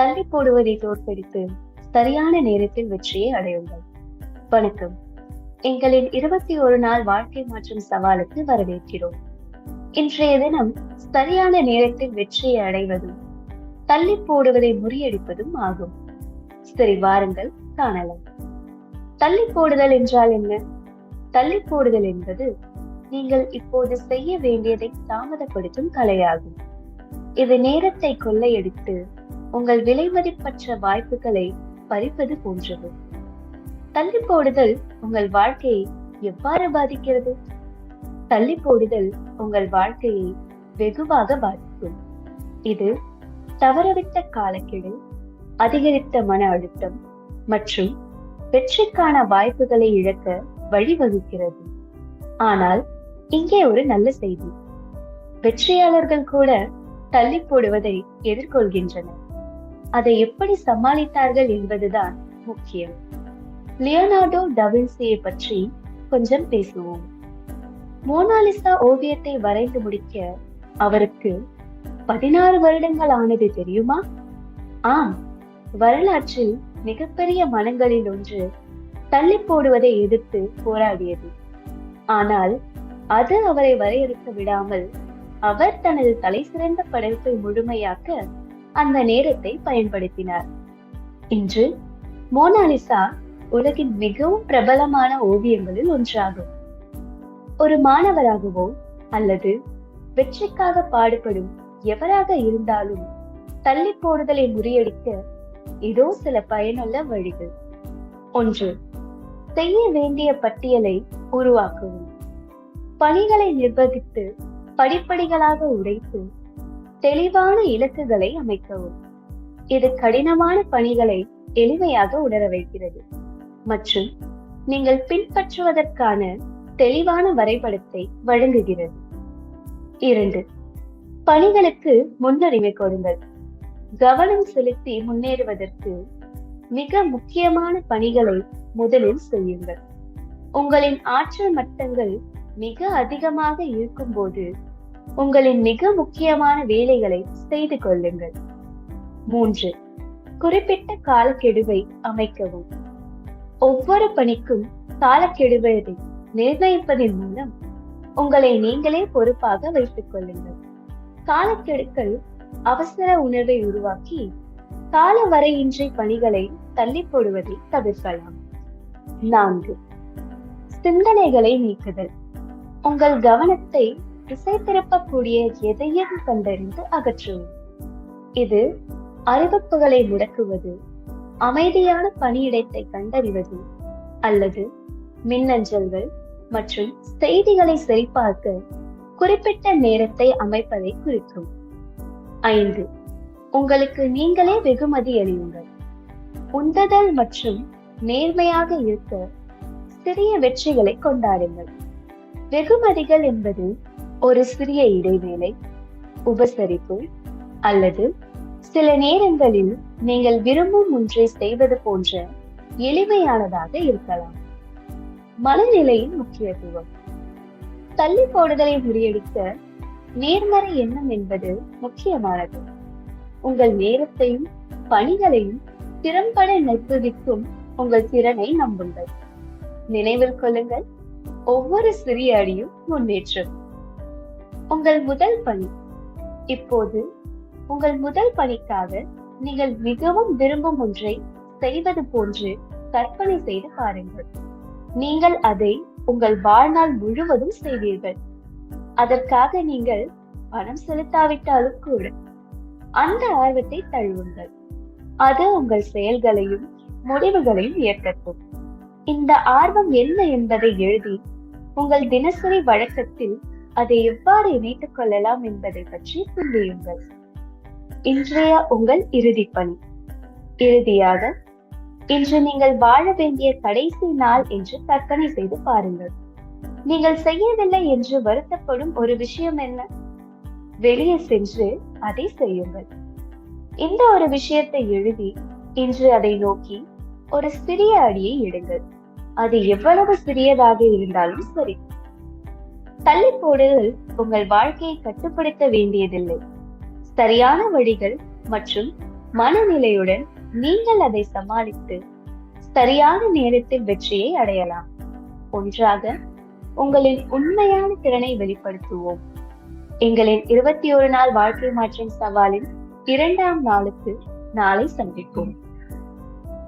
தள்ளி போடுவதை தோற்கடித்து சரியான நேரத்தில் வெற்றியை அடையுங்கள். வணக்கம். எங்களின் இருபத்தி ஒரு நாள் வாழ்க்கை மாற்றும் சவாலுக்கு வரவேற்கிறோம். இன்றைய தினம் சரியான நேரத்தில் வெற்றியை அடைவதும் தள்ளி போடுவதை முறியடிப்பதும் ஆகும். சரி வாருங்கள் காணலாம். தள்ளி போடுதல் என்றால் என்ன? தள்ளி போடுதல் என்பது நீங்கள் இப்போது செய்ய வேண்டியதை தாமதப்படுத்தும் கலையாகும். இது நேரத்தை கொள்ளையடித்து உங்கள் விலைமதிப்பற்ற வாய்ப்புகளை பறிப்பது போன்றது. தள்ளி போடுதல் உங்கள் வாழ்க்கையை எவ்வாறு பாதிக்கிறது? தள்ளி போடுதல் உங்கள் வாழ்க்கையை வெகுவாக பாதிக்கும். இது தவறவிட்ட காலக்கெடு அதிகரித்த மன அழுத்தம் மற்றும் வெற்றிக்கான வாய்ப்புகளை இழக்க வழிவகுக்கிறது. ஆனால் இங்கே ஒரு நல்ல செய்தி. வெற்றியாளர்கள் கூட தள்ளி போடுவதை எதிர்கொள்கின்றனர். அதை எப்படி சமாளித்தார்கள் என்பதுதான் முக்கியம். லியோனார்டோ டவின்சியை பற்றி கொஞ்சம் பேசுவோம். மோனாலிசா ஓவியத்தை வரைந்து முடிக்க அவருக்கு பதினாறு வருடங்கள் ஆனது தெரியுமா? ஆம் வரலாற்றில் மிகப்பெரிய மனங்களில் ஒன்று தள்ளி போடுவதை எதிர்த்து போராடியது. ஆனால் அது அவரை வரையறுக்க விடாமல் அவர் தனது தலை சிறந்த படைப்பை முழுமையாக்க அந்த நேரத்தை பயன்படுத்தினார். இன்று மோனாலிசா உலகின் மிகவும் பிரபலமான ஓவியங்களில் ஒன்றாகும். ஒரு மாணவராகவோ அல்லது வெற்றிக்காக பாடுபடும் எவராக இருந்தாலும் தள்ளி போடுதலை முறியடிக்க இதோ சில பயனுள்ள வழிகள். ஒன்று செய்ய வேண்டிய பட்டியலை உருவாக்கவும். பணிகளை நிர்வகித்து படிப்படிகளாக உடைத்து தெளிவான இலக்குகளை அமைக்கவும். இது கடினமான பணிகளை எளிமையாக உணர வைக்கிறது. மற்றும் நீங்கள் பின்பற்றுவதற்கான தெளிவான வரைபடத்தை வழங்குகிறது. இரண்டு பணிகளுக்கு முன்னுரிமை கொடுங்கள். கவனம் செலுத்தி முன்னேறுவதற்கு மிக முக்கியமான பணிகளை முதலில் செய்யுங்கள். உங்களின் ஆற்றல் மட்டங்கள் மிக அதிகமாக இருக்கும்போது உங்களின் மிக முக்கியமான வேலைகளை செய்து கொள்ளுங்கள். மூன்று குறிப்பிட்ட காலக்கெடுவை அமைக்கவும். ஒவ்வொரு பணிக்கும் காலக்கெடுவை நிர்ணயிப்பதன் மூலம் உங்களை நீங்களே பொறுப்பாக வைத்துக் கொள்ளுங்கள். காலக்கெடுக்கள் அவசர உணர்வை உருவாக்கி கால வரையின்றி பணிகளை தள்ளி போடுவதை தவிர்க்கலாம். நான்கு சிந்தனைகளை நீக்குதல். உங்கள் கவனத்தை திசை திருப்பக்கூடிய எதையும் கண்டறிந்து அகற்றவும். இது அறிவிப்புகளை முடக்குவது அமைதியான பணியிடத்தை கண்டறிவது அல்லது மின்னஞ்சல்கள் மற்றும் செய்திகளை சரிபார்க்க குறிப்பிட்ட நேரத்தை அமைப்பதை குறிக்கும். ஐந்து உங்களுக்கு நீங்களே வெகுமதி அளியுங்கள். உந்துதல் மற்றும் நேர்மையாக இருக்க சிறிய வெற்றிகளை கொண்டாடுங்கள். வெகுமதிகள் என்பது ஒரு சிறிய இடைவேளை உபசரிப்பு அல்லது சில நேரங்களில் நீங்கள் விரும்பும் ஒன்றை செய்வது போன்ற எளிமையானதாக இருக்கலாம். மனநிலையின் முக்கியத்துவம். தள்ளி போடுதலை முறியடிக்க நேர்மறை எண்ணம் என்பது முக்கியமானது. உங்கள் நேரத்தையும் பணிகளையும் திறம்பட நிர்வகிக்கும் உங்கள் திறனை நம்புங்கள். நினைவில் கொள்ளுங்கள் ஒவ்வொரு சிறிய அடியும் முன்னேற்றம். உங்கள் முதல் பணி. இப்போது உங்கள் முதல் பணிக்காக நீங்கள் மிகவும் விரும்பும் ஒன்றை செய்வது போன்று கற்பனை செய்து பாருங்கள். நீங்கள் அதை உங்கள் வாழ்நாள் முழுவதும் செய்வீர்கள். அதற்காக நீங்கள் பணம் செலுத்தாவிட்டாலும் கூட அந்த ஆர்வத்தை தழுவுங்கள். அது உங்கள் செயல்களையும் முடிவுகளையும் இயக்கட்டும் இந்த ஆர்வம் என்ன என்பதை எழுதி உங்கள் தினசரி வழக்கத்தில் அதை எவ்வாறு இணைத்துக் கொள்ளலாம் என்பதை பற்றி சிந்தியுங்கள். இன்றைய உங்கள் இறுதி பணி. இறுதியாக இன்று நீங்கள் வாழ வேண்டிய கடைசி நாள் என்று கற்பனை செய்து பாருங்கள். நீங்கள் செய்யவில்லை என்று வருத்தப்படும் ஒரு விஷயம் என்ன? வெளியே சென்று அதை செய்யுங்கள். இந்த ஒரு விஷயத்தை எழுதி இன்று அதை நோக்கி ஒரு சிறிய அடியை எடுங்கள். அது எவ்வளவு சிறியதாக இருந்தாலும் சரி. தள்ளி போடுதல் உங்கள் வாழ்க்கையை கட்டுப்படுத்த வேண்டியதில்லை. சரியான வழிகள் மற்றும் மனநிலையுடன் நீங்கள் அதை சமாளித்து சரியான நேரத்தில் வெற்றியை அடையலாம். ஒன்றாக உங்களின் உண்மையான திறனை வெளிப்படுத்துவோம். எங்களின் இருபத்தி ஒரு நாள் வாழ்க்கை மாற்றம் சவாலின் இரண்டாம் நாளுக்கு நாளை சந்திப்போம்.